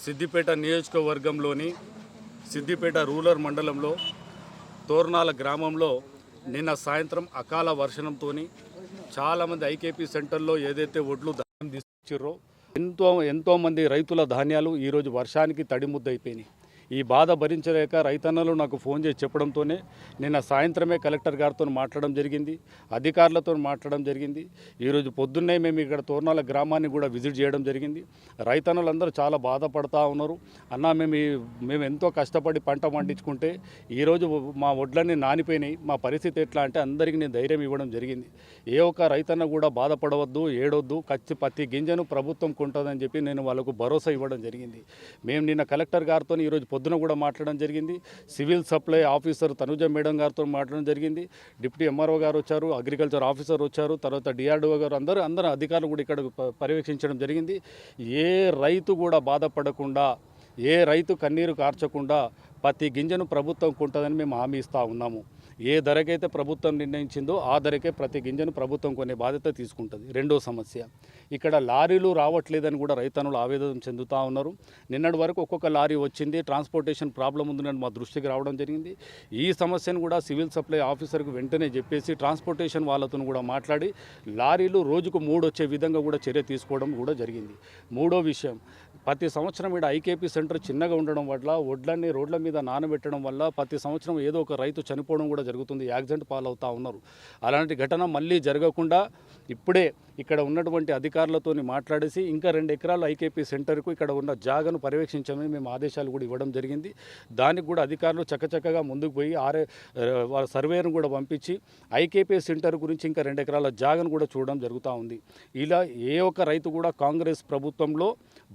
సిద్దిపేట నియోజకవర్గంలోని సిద్దిపేట రూరల్ మండలంలో తోర్నాల గ్రామంలో నిన్న సాయంత్రం అకాల వర్షణంతో చాలామంది ఐకేపీ సెంటర్లో ఏదైతే ఒడ్లు ధాన్యం తీసుకొచ్చిర్రో ఎంతో ఎంతోమంది రైతుల ధాన్యాలు ఈరోజు వర్షానికి తడిముద్దైపోయినాయి ఈ బాధ భరించలేక రైతన్నలు నాకు ఫోన్ చేసి చెప్పడంతోనే నిన్న సాయంత్రమే కలెక్టర్ గారితో మాట్లాడడం జరిగింది అధికారులతో మాట్లాడడం జరిగింది. ఈరోజు పొద్దున్నే మేము ఇక్కడ తోర్నాల గ్రామాన్ని కూడా విజిట్ చేయడం జరిగింది. రైతన్నలందరూ చాలా బాధపడతా ఉన్నారు. అన్న మేము మేము ఎంతో కష్టపడి పంట పండించుకుంటే ఈరోజు మా వడ్లన్నీ నానిపోయినాయి. మా పరిస్థితి ఎట్లా అంటే అందరికీ నేను ధైర్యం ఇవ్వడం జరిగింది. ఏ ఒక్క రైతన్న కూడా బాధపడవద్దు ఏడొద్దు కచ్చి పత్తి గింజను ప్రభుత్వం కొంటుందని చెప్పి నేను వాళ్ళకు భరోసా ఇవ్వడం జరిగింది. మేము నిన్న కలెక్టర్ గారితో ఈరోజు పొద్దున కూడా మాట్లాడడం జరిగింది. Civil supply officer Tanuja madam గారితో మాట్లాడడం జరిగింది. డిప్యూటీ ఎంఆర్ఓ గారు వచ్చారు అగ్రికల్చర్ ఆఫీసర్ వచ్చారు తర్వాత డిఆర్డీఓ గారు అందరూ అందరూ అధికారులు కూడా ఇక్కడ పర్యవేక్షించడం జరిగింది. ఏ రైతు కూడా బాధపడకుండా ఏ రైతు కన్నీరు కార్చకుండా ప్రతి గింజను ప్రభుత్వం కొంటుందని మేము హామీ ఇస్తూ ఉన్నాము. ఏ ధరకైతే ప్రభుత్వం నిర్ణయించిందో ఆ ధరకే ప్రతి గింజను ప్రభుత్వం కొనే బాధ్యత తీసుకుంటుంది. రెండో సమస్య. ఇక్కడ లారీలు రావట్లేదని కూడా రైతన్నులు ఆవేదన చెందుతూ ఉన్నారు. నిన్నటి వరకు ఒక్కొక్క లారీ వచ్చింది ట్రాన్స్పోర్టేషన్ ప్రాబ్లం ఉందని మా దృష్టికి రావడం జరిగింది. ఈ సమస్యను కూడా సివిల్ సప్లై ఆఫీసర్కు వెంటనే చెప్పేసి ట్రాన్స్పోర్టేషన్ వాళ్ళతో కూడా మాట్లాడి లారీలు రోజుకు మూడు వచ్చే విధంగా కూడా చర్య తీసుకోవడం కూడా జరిగింది. మూడో విషయం. ప్రతి సంవత్సరం ఇక్కడ ఐకేపీ సెంటర్ చిన్నగా ఉండడం వల్ల వడ్లన్నీ రోడ్ల మీద నానబెట్టడం వల్ల ప్రతి సంవత్సరం ఏదో ఒక రైతు చనిపోవడం కూడా జరుగుతుంది యాక్సిడెంట్ పాలవుతూ ఉన్నారు. అలాంటి ఘటన మళ్ళీ జరగకుండా ఇప్పుడే ఇక్కడ ఉన్నటువంటి అధికారులతో మాట్లాడేసి ఇంకా రెండు ఎకరాలు ఐకేపీ సెంటర్కు ఇక్కడ ఉన్న జాగను పర్యవేక్షించమని మేము ఆదేశాలు కూడా ఇవ్వడం జరిగింది. దానికి కూడా అధికారులు చక్కచక్కగా ముందుకు పోయి ఆరే వాళ్ళ సర్వేను కూడా పంపించి ఐకేపీ సెంటర్ గురించి ఇంకా రెండు ఎకరాల జాగను కూడా చూడడం జరుగుతూ ఉంది. ఇలా ఏ ఒక్క రైతు కూడా కాంగ్రెస్ ప్రభుత్వంలో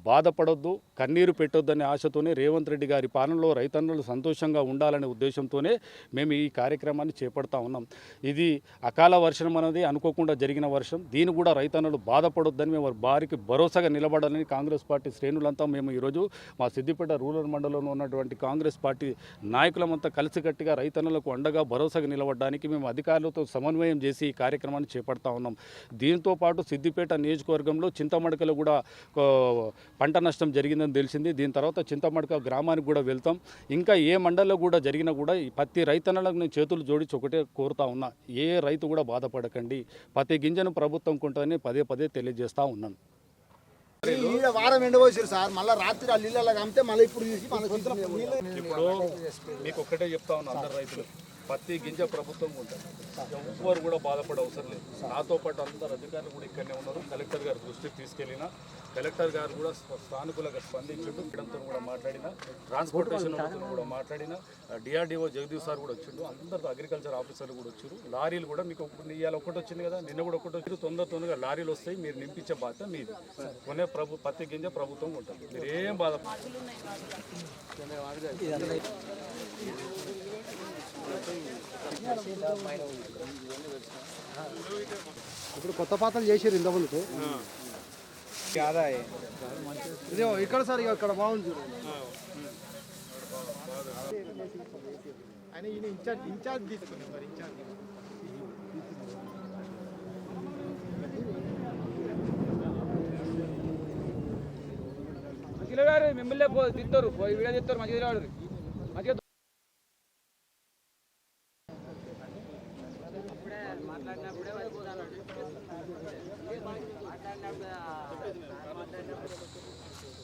బాధపడొద్దు కన్నీరు పెట్టొద్దనే ఆశతోనే రేవంత్ రెడ్డి గారి పాలనలో రైతన్నులు సంతోషంగా ఉండాలనే ఉద్దేశంతోనే మేము ఈ కార్యక్రమాన్ని చేపడతా ఉన్నాం. ఇది అకాల వర్షం అనేది అనుకోకుండా జరిగిన వర్షం. దీని కూడా రైతన్నలు బాధపడొద్దని మేము వారి వారికి భరోసాగా నిలబడాలని కాంగ్రెస్ పార్టీ శ్రేణులంతా మేము ఈరోజు మా సిద్దిపేట రూరల్ మండలంలో ఉన్నటువంటి కాంగ్రెస్ పార్టీ నాయకులమంతా కలిసికట్టుగా రైతన్నులకు అండగా భరోసాగా నిలబడడానికి మేము అధికారులతో సమన్వయం చేసి ఈ కార్యక్రమాన్ని చేపడతా ఉన్నాం. దీంతో పాటు సిద్దిపేట నియోజకవర్గంలో చింతమడకలో కూడా పంట నష్టం జరిగిందని తెలిసింది. దీని తర్వాత చింతమడక గ్రామానికి కూడా వెళ్తాం. ఇంకా ఏ మండలంలో కూడా జరిగినా కూడా ఈ ప్రతి రైతన్నలకు నేను చేతులు జోడించి ఒకటే కోరుతా ఉన్నా. ఏ రైతు కూడా బాధపడకండి. ప్రతి గింజను ప్రభుత్వం కొంటుందని పదే పదే తెలియజేస్తా ఉన్నాను. ఈడ వారం ఎండబోసారు సార్. మళ్ళీ రాత్రి ఆ నీళ్ళ అమ్మితే మళ్ళీ ఇప్పుడు మన ఇప్పుడు మీకు ఒక్కటే చెప్తా ఉన్నా అందరు రైతులు. పత్తి గింజ ప్రభుత్వం ఉంటుంది. ఎవ్వరు కూడా బాధపడే అవసరం లేదు. నాతో పాటు అందరు అధికారులు కూడా ఇక్కడనే ఉన్నారు. కలెక్టర్ గారి దృష్టికి తీసుకెళ్ళిన కలెక్టర్ గారు కూడా స్ప- సానుకూలంగా స్పందించిండు ఇక్కడంతో కూడా మాట్లాడిన ట్రాన్స్పోర్టేషన్ కూడా మాట్లాడిన డిఆర్డిఓ జగదీష్ సార్ కూడా వచ్చిండు అందరితో అగ్రికల్చర్ ఆఫీసర్లు కూడా వచ్చారు లారీలు కూడా మీకు ఇవాళ ఒకటి వచ్చింది కదా నిన్న కూడా ఒకటి వచ్చి తొందర తొందరగా లారీలు వస్తాయి మీరు నింపించే బాధ్యత మీది. కొనే ప్రభు పత్తి గింజ ప్రభుత్వం ఉంటుంది. మీరు ఏం బాధ ఇప్పుడు కొత్త పాత్రలు చేసారు ఇంత ముందుకు. ఇదే ఇక్కడ సార్ ఇక ఇక్కడ బాగుంది చూడండి ఆయన ఈయన ఇన్ఛార్జ్ ఇన్ఛార్జ్ తీసుకున్నాం మరి ఇన్ఛార్జ్. మంచిగా గారు మిమ్మల్ని పో తిత్తారు పోయి వీడియో తిత్తారు మంచిగా వాడు మంచిగా